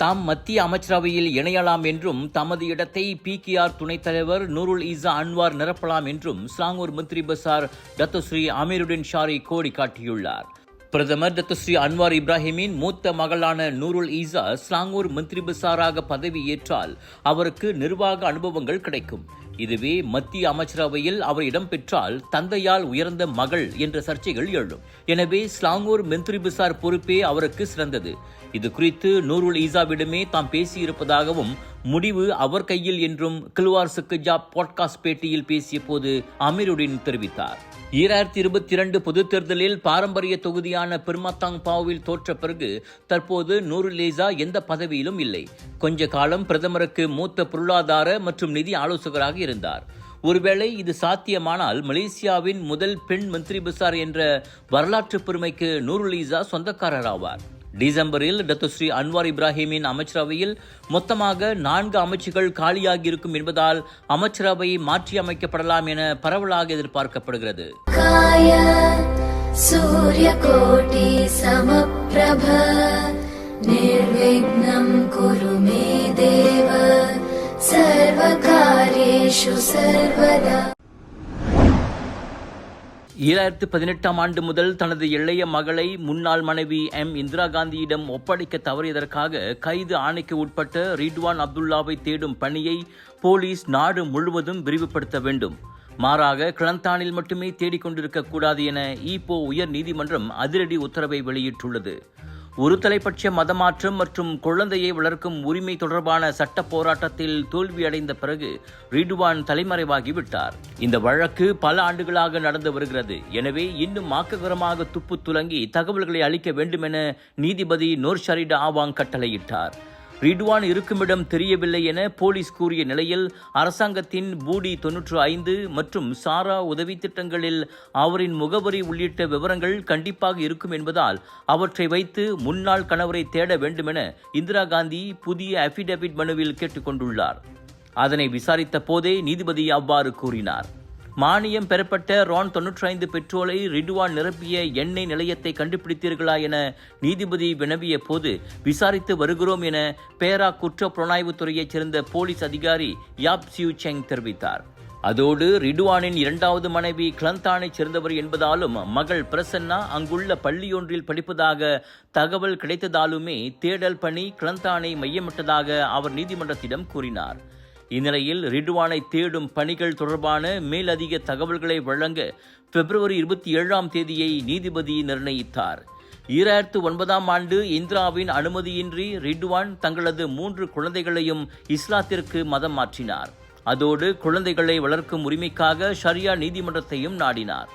தாம் மத்திய அமைச்சரவையில் இணையலாம் என்றும் தமது இடத்தை பிகேஆர் துணைத் தலைவர் நூருல் ஈசா அன்வார் நிரப்பலாம் என்றும் ஸ்லாங்கூர் மந்திரி பசார் டத்தோஸ்ரீ அமீருடின் ஷாரி கோடி காட்டியுள்ளார். பிரதமர் டத்தோஸ்ரீ அன்வார் இப்ராஹிமின் மூத்த மகளான நூருல் ஈசா ஸ்லாங்கூர் மந்திரி பசாராக பதவி ஏற்றால் அவருக்கு நிர்வாக அனுபவங்கள் கிடைக்கும். இதுவே மத்திய அமைச்சரவையில் அவர் இடம்பெற்றால் தந்தையால் உயர்ந்த மகள் என்ற சர்ச்சைகள் எழும். எனவே ஸ்லாங்கூர் மெந்திரி பிசார் பொறுப்பே அவருக்கு சிறந்தது. இது குறித்து நூருல் ஈசாவிடமே தாம் பேசியிருப்பதாகவும் முடிவு அவர் கையில் என்றும் கில்வார் சுக்குஜா பாட்காஸ்ட் பேட்டியில் பேசிய போது அமீருடின் தெரிவித்தார். ஈராயிரத்தி இருபத்தி இரண்டு பொதுத் தேர்தலில் பாரம்பரிய தொகுதியான பெருமத்தாங் பாவில் தோற்ற பிறகு தற்போது நூறு லேசா எந்த பதவியிலும் இல்லை. கொஞ்ச காலம் பிரதமருக்கு மூத்த பொருளாதார மற்றும் நிதி ஆலோசகராக இருந்தார். ஒருவேளை இது சாத்தியமானால் மலேசியாவின் முதல் பெண் மந்திரி பிசார் என்ற வரலாற்று பெருமைக்கு நூருலீசா ஈசா சொந்தக்காரர் ஆவார் டிசம்பரில் டத்துஸ்ரீ அன்வார் இப்ராஹிமின் அமைச்சரவையில் மொத்தமாக நான்கு அமைச்சுகள் காலியாகி இருக்கும் என்பதால் அமைச்சரவை மாற்றியமைக்கப்படலாம் என பரவலாக எதிர்பார்க்கப்படுகிறது काय सूर्यकोटि समप्रभ निर्विघ्नं कुरु मे देव सर्वकार्येषु सर्वदा ஈராயிரத்து பதினெட்டாம் ஆண்டு முதல் தனது இளைய மகளை முன்னாள் மனைவி எம். இந்திரா காந்தியிடம் ஒப்படைக்க தவறியதற்காக கைது ஆணைக்கு உட்பட்ட ரிட்வான் அப்துல்லாவை தேடும் பணியை போலீஸ் நாடு முழுவதும் விரிவுபடுத்த வேண்டும். மாறாக கிளந்தானில் மட்டுமே தேடிக்கொண்டிருக்கக்கூடாது என ஈப்போ உயர் நீதிமன்றம் அதிரடி உத்தரவை வெளியிட்டுள்ளது. ஒருதலைப்பட்ச மதமாற்றம் மற்றும் குழந்தையை வளர்க்கும் உரிமை தொடர்பான சட்ட போராட்டத்தில் தோல்வியடைந்த பிறகு ரிடுவான் தலைமறைவாகிவிட்டார். இந்த வழக்கு பல ஆண்டுகளாக நடந்து வருகிறது. எனவே இன்னும் ஆக்ககரமாக துப்பு துலங்கி தகவல்களை அளிக்க வேண்டுமென நீதிபதி நோர்ஷரிடா ஆவாங் கட்டளையிட்டார். ரிட்வான் இருக்குமிடம் தெரியவில்லை என போலீஸ் கூறிய நிலையில் அரசாங்கத்தின் பூடி தொன்னூற்று ஐந்து மற்றும் சாரா உதவி திட்டங்களில் அவரின் முகவரி உள்ளிட்ட விவரங்கள் கண்டிப்பாக இருக்கும் என்பதால் அவற்றை வைத்து முன்னாள் கணவரை தேட வேண்டுமென இந்திரா காந்தி புதிய அபிடவிட் மனுவில் கேட்டுக்கொண்டுள்ளார். அதனை விசாரித்த போதே நீதிபதி அவ்வாறு கூறினார். மானியம் பெறப்பட்ட ரான் தொன்னூற்றி ஐந்து பெட்ரோலை ரிடுவான் நிரப்பிய எண்ணெய் நிலையத்தை கண்டுபிடித்தீர்களா என நீதிபதி வினவிய போது விசாரித்து வருகிறோம் என பேரா குற்ற புலனாய்வுத் துறையைச் சேர்ந்த போலீஸ் அதிகாரி யாப் சியூ செங் தெரிவித்தார். அதோடு ரிடுவானின் இரண்டாவது மனைவி கிளந்தானைச் சேர்ந்தவர் என்பதாலும் மகள் பிரசன்னா அங்குள்ள பள்ளியொன்றில் படிப்பதாக தகவல் கிடைத்ததாலுமே தேடல் பணி கிளந்தானை மையமிட்டதாக அவர் நீதிமன்றத்திடம் கூறினார். இந்நிலையில் ரிடுவானை தேடும் பணிகள் தொடர்பான மேலதிக தகவல்களை வழங்க பிப்ரவரி இருபத்தி ஏழாம் தேதியை நீதிபதி நிர்ணயித்தார். ஈராயிரத்து ஒன்பதாம் ஆண்டு இந்திராவின் அனுமதியின்றி ரிட்வான் தங்களது மூன்று குழந்தைகளையும் இஸ்லாத்திற்கு மதம் மாற்றினார். அதோடு குழந்தைகளை வளர்க்கும் உரிமைக்காக ஷரியா நீதிமன்றத்தையும் நாடினார்.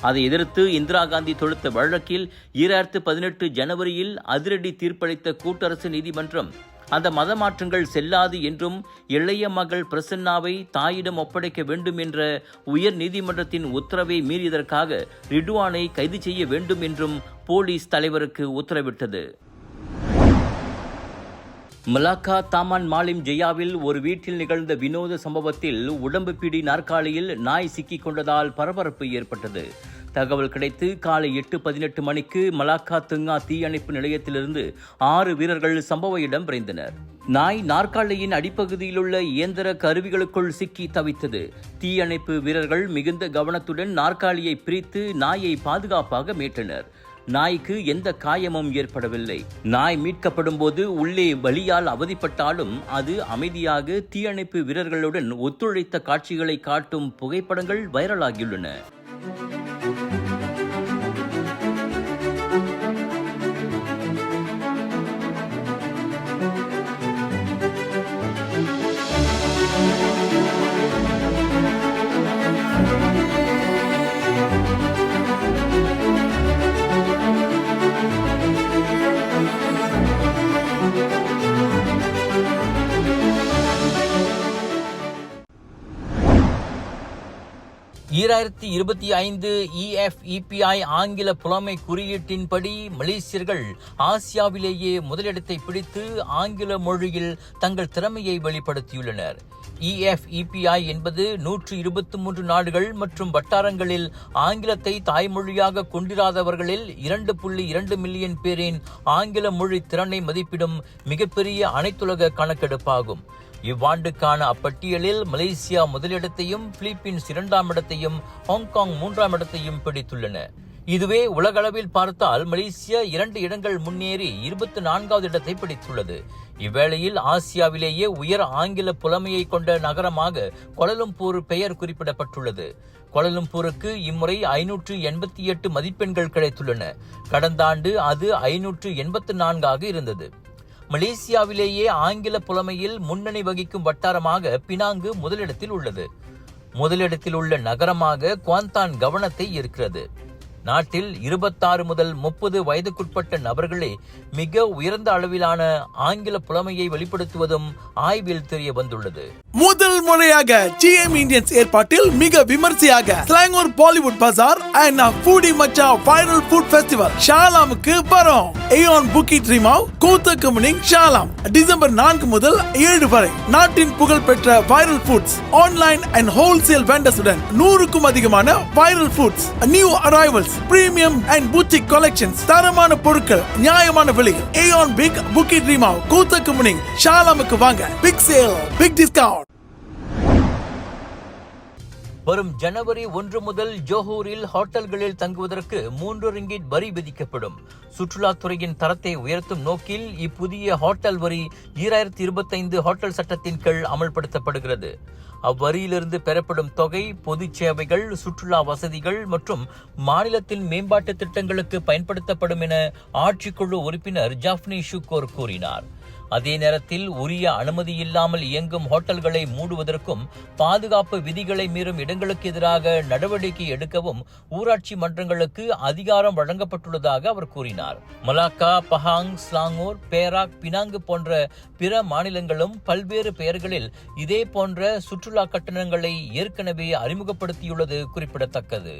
அதை எதிர்த்து இந்திரா காந்தி தொடுத்த வழக்கில் ஈராயிரத்து பதினெட்டு ஜனவரியில் அதிரடி தீர்ப்பளித்த கூட்டரசு நீதிமன்றம் அந்த மத மாற்றங்கள் செல்லாது என்றும் இளைய மகள் பிரசன்னாவை தாயிடம் ஒப்படைக்க வேண்டும் என்ற உயர் நீதிமன்றத்தின் உத்தரவை மீறியதற்காக ரிடுவானை கைது செய்ய வேண்டும் என்றும் போலீஸ் தலைவருக்கு உத்தரவிட்டது. மலாக்கா தாமான் மாலிம் ஜெயாவில் ஒரு வீட்டில் நிகழ்ந்த வினோத சம்பவத்தில் உடம்பு பிடி நாற்காலியில் நாய் சிக்கிக் கொண்டதால் பரபரப்பு ஏற்பட்டது. தகவல் கிடைத்து காலை எட்டு பதினெட்டு மணிக்கு மலாக்கா துங்கா தீயணைப்பு நிலையத்திலிருந்து ஆறு வீரர்கள் சம்பவ இடம் விரைந்தனர். நாய் நாற்காலியின் அடிப்பகுதியிலுள்ள இயந்திர கருவிகளுக்குள் சிக்கி தவித்தது. தீயணைப்பு வீரர்கள் மிகுந்த கவனத்துடன் நாற்காலியை பிரித்து நாயை பாதுகாப்பாக மீட்டனர். நாய்க்கு எந்த காயமும் ஏற்படவில்லை. நாய் மீட்கப்படும் போது உள்ளே வலியால் அவதிப்பட்டாலும் அது அமைதியாக தீயணைப்பு வீரர்களுடன் ஒத்துழைத்த காட்சிகளை காட்டும் புகைப்படங்கள் வைரலாகியுள்ளன. ஈராயிரத்தி இருபத்தி ஐந்து இஎஃப்இபிஐ ஆங்கில புலமை குறியீட்டின்படி மலேசியர்கள் ஆசியாவிலேயே முதலிடத்தை பிடித்து ஆங்கில மொழியில் தங்கள் திறமையை வெளிப்படுத்தியுள்ளனர். இஎஃப்இபிஐ என்பது நூற்று இருபத்தி மூன்று நாடுகள் மற்றும் வட்டாரங்களில் ஆங்கிலத்தை தாய்மொழியாக கொண்டிராதவர்களில் இரண்டு புள்ளி இரண்டு மில்லியன் பேரின் ஆங்கில மொழி திறனை மதிப்பிடும் மிகப்பெரிய அனைத்துலக கணக்கெடுப்பாகும். இவ்வாண்டுக்கான அப்பட்டியலில் மலேசியா முதலிடத்தையும் பிலிப்பீன்ஸ் இரண்டாம் இடத்தையும் ஹாங்காங் மூன்றாம் இடத்தையும் பிடித்துள்ளன. இதுவே உலகளவில் பார்த்தால் மலேசியா இரண்டு இடங்கள் முன்னேறி இருபத்தி நான்காவது இடத்தை பிடித்துள்ளது. இவ்வேளையில் ஆசியாவிலேயே உயர் ஆங்கில புலமையை கொண்ட நகரமாக கொலலும்பூர் பெயர் குறிப்பிடப்பட்டுள்ளது. கொலலம்பூருக்கு இம்முறை ஐநூற்று எண்பத்தி எட்டு மதிப்பெண்கள் கிடைத்துள்ளன. கடந்த ஆண்டு அது ஐநூற்று எண்பத்து நான்காக இருந்தது. மலேசியாவிலேயே ஆங்கில புலமையில் முன்னணி வகிக்கும் வட்டாரமாக பினாங்கு முதலிடத்தில் உள்ளது. முதலிடத்தில் உள்ள நகரமாக குவாந்தான் கவனத்தை ஈர்க்கிறது. நாட்டில் இருபத்தாறு முதல் முப்பது வயதுக்குட்பட்ட நபர்களே மிக உயர்ந்த அளவிலான ஆங்கில புலமையை வெளிப்படுத்துவதும் ஆய்வில் தெரிய வந்துள்ளது. முதல் முறையாக ஜிஎம் இந்தியன்ஸ் ஏற்பாட்டில் மிக விமர்சையாக Selangor Bollywood Bazaar and foodie Macha viral food festival ஷாலாமுக்கு வரும். ஏயான் புக்கி ட்ரீமாவ் கூத்த கம்பெனிங் ஷாலாம். டிசம்பர் நான்கு முதல் ஏழு வரை நாட்டின் புகழ்பெற்ற viral foods online and wholesale வெண்டர்ஸுடன் நூறுக்கும் அதிகமான viral foods new arrivals premium and boutique collections தரமான பொருட்கள் நியாயமான விலையில். ஏஆன் பிக் புக்கி ட்ரீமா கூத்தக்கு கம்பெனி ஷாலாமுக்கு வாங்க. பிக் சேல் பிக் டிஸ்கவுண்ட் வரும் ஜனவரி ஒன்று முதல் ஜோஹூரில் ஹோட்டல்களில் தங்குவதற்கு மூன்று ரிங்கிட் வரி விதிக்கப்படும். சுற்றுலாத்துறையின் தரத்தை உயர்த்தும் நோக்கில் இப்புதிய ஹோட்டல் வரி ஈராயிரத்தி இருபத்தைந்து ஹோட்டல் சட்டத்தின் கீழ் அமல்படுத்தப்படுகிறது. அவ்வரியிலிருந்து பெறப்படும் தொகை பொது சேவைகள் சுற்றுலா வசதிகள் மற்றும் மாநிலத்தின் மேம்பாட்டு திட்டங்களுக்கு பயன்படுத்தப்படும் என ஆட்சிக்குழு உறுப்பினர் ஜாஃப்னி ஷுக்கோர் கூறினார். அதே நேரத்தில் உரிய அனுமதி இல்லாமல் இயங்கும் ஹோட்டல்களை மூடுவதற்கும் பாதுகாப்பு விதிகளை மீறும் இடங்களுக்கு எதிராக நடவடிக்கை எடுக்கவும் ஊராட்சி மன்றங்களுக்கு அதிகாரம் வழங்கப்பட்டுள்ளதாக அவர் கூறினார். Malacca Pahang Selangor Perak Penang போன்ற பிற மாநிலங்களும் பல்வேறு பெயர்களில் இதே போன்ற சுற்றுலா கட்டணங்களை ஏற்கனவே அறிமுகப்படுத்தியுள்ளது குறிப்பிடத்தக்கது.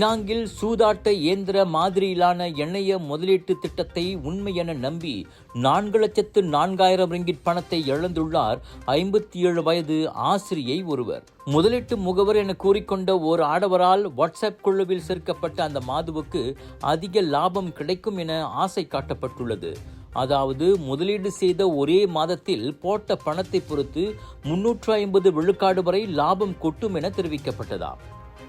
பினாங்கில் சூதாட்ட இயந்திர மாதிரியிலான எண்ணெய முதலீட்டு திட்டத்தை உண்மை என நம்பி நான்கு லட்சத்து நான்காயிரம் ரிங்கிட் பணத்தை இழந்துள்ளார் ஐம்பத்தி ஏழு வயது ஆசிரியை ஒருவர். முதலீட்டு முகவர் என கூறிக்கொண்ட ஒரு ஆடவரால் வாட்ஸ்அப் குழுவில் சேர்க்கப்பட்ட அந்த மாதுவுக்கு அதிக லாபம் கிடைக்கும் என ஆசை காட்டப்பட்டுள்ளது. அதாவது முதலீடு செய்த ஒரே மாதத்தில் போட்ட பணத்தை பொறுத்து முன்னூற்று ஐம்பது விழுக்காடு வரை லாபம் கொட்டும் என தெரிவிக்கப்பட்டதா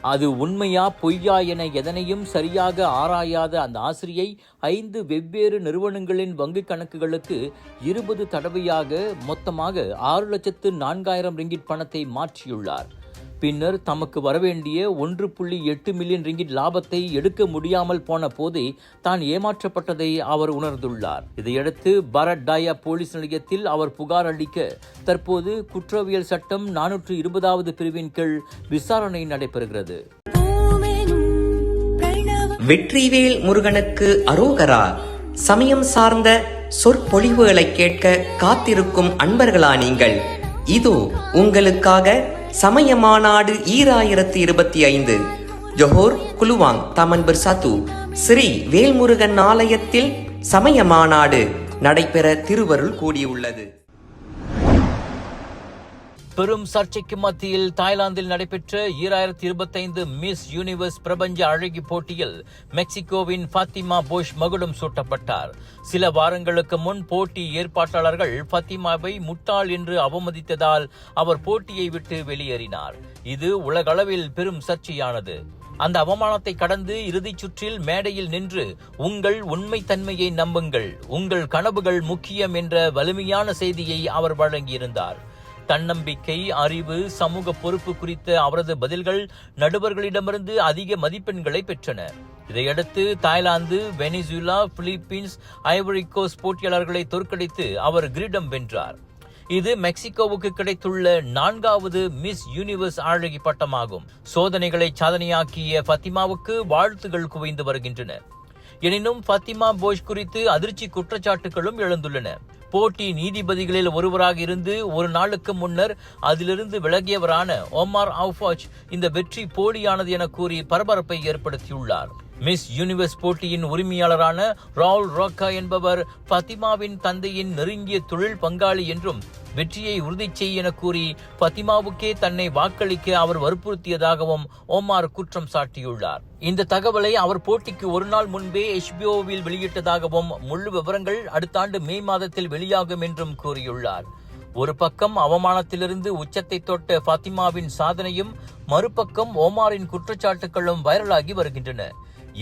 அது உண்மையா பொய்யா என எதனையும் சரியாக ஆராயாத அந்த ஆசிரியை ஐந்து வெவ்வேறு நிறுவனங்களின் வங்கிக் கணக்குகளுக்கு இருபது தடவையாக மொத்தமாக ஆறு லட்சத்து நான்காயிரம் ரிங்கிட் பணத்தை மாற்றியுள்ளார். பின்னர் தமக்கு வரவேண்டிய ஒன்று புள்ளி எட்டு மில்லியன் ரிங்கிட் லாபத்தை எடுக்க முடியாமல் போன போதே தான் ஏமாற்றப்பட்டதை அவர் உணர்ந்துள்ளார். இதையடுத்து பரட் டாயா போலீஸ் நிலையத்தில் அவர் புகார் அளிக்க தற்போது குற்றவியல் சட்டம் நானூற்று இருபதாவது பிரிவின் கீழ் விசாரணை நடைபெறுகிறது. வெற்றிவேல் முருகனுக்கு அரோகரா சமயம் சார்ந்த சொற்பொழிவுகளை கேட்க காத்திருக்கும் அன்பர்களா நீங்கள்? இதோ உங்களுக்காக சமய மாநாடு ஈராயிரத்தி இருபத்தி ஐந்து ஜொஹோர் குலுவாங் தமன்பர் சத்து ஸ்ரீ வேல்முருகன் ஆலயத்தில் சமய மாநாடு நடைபெற திருவருள் கூடியுள்ளது. பெரும் சர்ச்சைக்கு மத்தியில் தாய்லாந்தில் நடைபெற்ற ஈராயிரத்தி இருபத்தைந்து மிஸ் யூனிவர்ஸ் பிரபஞ்ச அழகி போட்டியில் மெக்சிகோவின் ஃபாத்திமா போஷ் மகுடம் சூட்டப்பட்டார். சில வாரங்களுக்கு முன் போட்டி ஏற்பாட்டாளர்கள் ஃபாத்திமாவை முட்டாள் என்று அவமதித்ததால் அவர் போட்டியை விட்டு வெளியேறினார். இது உலகளவில் பெரும் சர்ச்சையானது. அந்த அவமானத்தை கடந்து இறுதிச் சுற்றில் மேடையில் நின்று உங்கள் உண்மைத்தன்மையை நம்புங்கள் உங்கள் கனவுகள் முக்கியம் என்ற வலிமையான செய்தியை அவர் வழங்கியிருந்தார். தன்னம்பிக்கை அறிவு சமூக பொறுப்பு குறித்த அவரது பதில்கள் நடுவர்களிடமிருந்து அதிக மதிப்பெண்களை பெற்றன. இதையடுத்து தாய்லாந்து வெனிசுலா பிலிப்பீன்ஸ் ஐவரிகோஸ் போட்டியாளர்களை தோற்கடித்து அவர் கிரீடம் வென்றார். இது மெக்சிகோவுக்கு கிடைத்துள்ள நான்காவது மிஸ் யூனிவர்ஸ் அழகி பட்டமாகும். சோதனைகளை சாதனையாக்கிய ஃபத்திமாவுக்கு வாழ்த்துகள் குவிந்து வருகின்றன. எனினும் ஃபத்திமா போஷ் குறித்து அதிர்ச்சி குற்றச்சாட்டுகளும் எழுந்துள்ளன. போட்டி நீதிபதிகளில் ஒருவராக இருந்து ஒரு நாளுக்கு முன்னர் அதிலிருந்து விலகியவரான ஒமார் அவுஃபாஜ் இந்த வெற்றி போலியானது என கூறி பரபரப்பை ஏற்படுத்தியுள்ளார். மிஸ் யூனிவர்ஸ் போட்டியின் உரிமையாளரான ராவுல் ரோக்கா என்பவர் ஃபத்திமாவின் தந்தையின் நெருங்கிய தொழில் பங்காளி என்றும் வெற்றியை உறுதி செய் என கூறி பத்திமாவுக்கே தன்னை வாக்களிக்க அவர் வற்புறுத்தியதாகவும் ஓமார் குற்றம் சாட்டியுள்ளார். இந்த தகவலை அவர் போட்டிக்கு ஒரு நாள் முன்பே எஸ்பிஓவில் வெளியிட்டதாகவும் முழு விவரங்கள் அடுத்த ஆண்டு மே மாதத்தில் வெளியாகும் என்றும் கூறியுள்ளார். ஒரு பக்கம் அவமானத்திலிருந்து உச்சத்தை தொட்ட ஃபாத்திமாவின் சாதனையும் மறுபக்கம் ஓமாரின் குற்றச்சாட்டுகளும் வைரலாகி வருகின்றன.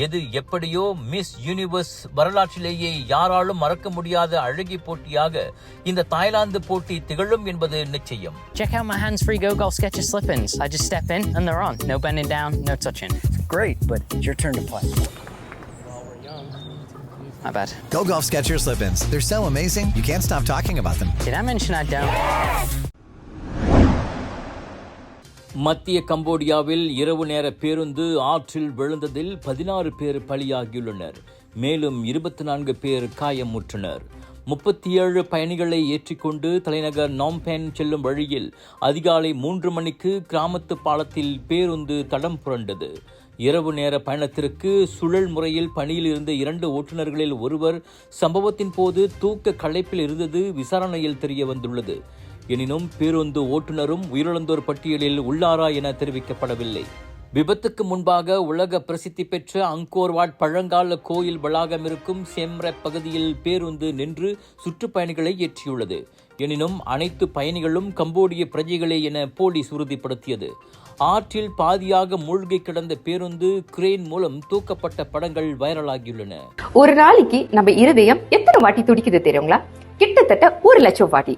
எது எப்படியோ மிஸ் யூனிவர்ஸ் வரலாற்றிலேயே யாராலும் மறக்க முடியாத அழகி போட்டியாக இந்த தாய்லாந்து போட்டி திகழும் என்பது நிச்சயம் Check out my hands-free Go Golf Sketches slip-ins. I just step in and they're on. No bending down, no touching. Great, but it's your turn to play. My bad. Go Golf Skechers slip-ins. They're so amazing, you can't stop talking about them. Did I mention I don't? மத்திய கம்போடியாவில் இரவு நேர பேருந்து ஆற்றில் விழுந்ததில் பதினாறு பேர் பலியாகியுள்ளனர். மேலும் இருபத்தி நான்கு பேர் காயமுற்றனர். முப்பத்தி ஏழு பயணிகளை ஏற்றிக்கொண்டு தலைநகர் நாம்பென் செல்லும் வழியில் அதிகாலை மூன்று மணிக்கு கிராமத்து பாலத்தில் பேருந்து தடம் புரண்டது. இரவு நேர பயணத்திற்கு சுழல் முறையில் பணியில் இருந்த இரண்டு ஓட்டுநர்களில் ஒருவர் சம்பவத்தின் போது தூக்க களைப்பில் இருந்தது விசாரணையில் தெரிய வந்துள்ளது எனினும் பேருந்து ஓட்டுநரும் உயிரிழந்தோர் பட்டியலில் உள்ளாரா என தெரிவிக்கப்படவில்லை. விபத்துக்கு முன்பாக உலக பிரசித்தி பெற்ற அங்கோர்வாட் பழங்கால கோயில் வளாகம் இருக்கும் செம்ரெப் பகுதியில் பேருந்து நின்று சுற்றுப்பயணிகளை ஏற்றியுள்ளது. எனினும் அனைத்து பயணிகளும் கம்போடிய பிரஜைகளே என போலீஸ் உறுதிப்படுத்தியது. ஆற்றில் பாதியாக மூழ்கி கிடந்த பேருந்து கிரேன் மூலம் தூக்கப்பட்ட படங்கள் வைரலாகியுள்ளன. ஒரு நாளைக்கு நம்ம இருதயம் எத்தனை வாட்டி துடிக்குது தெரியுங்களா? கிட்டத்தட்ட ஒரு லட்சம் வாட்டி.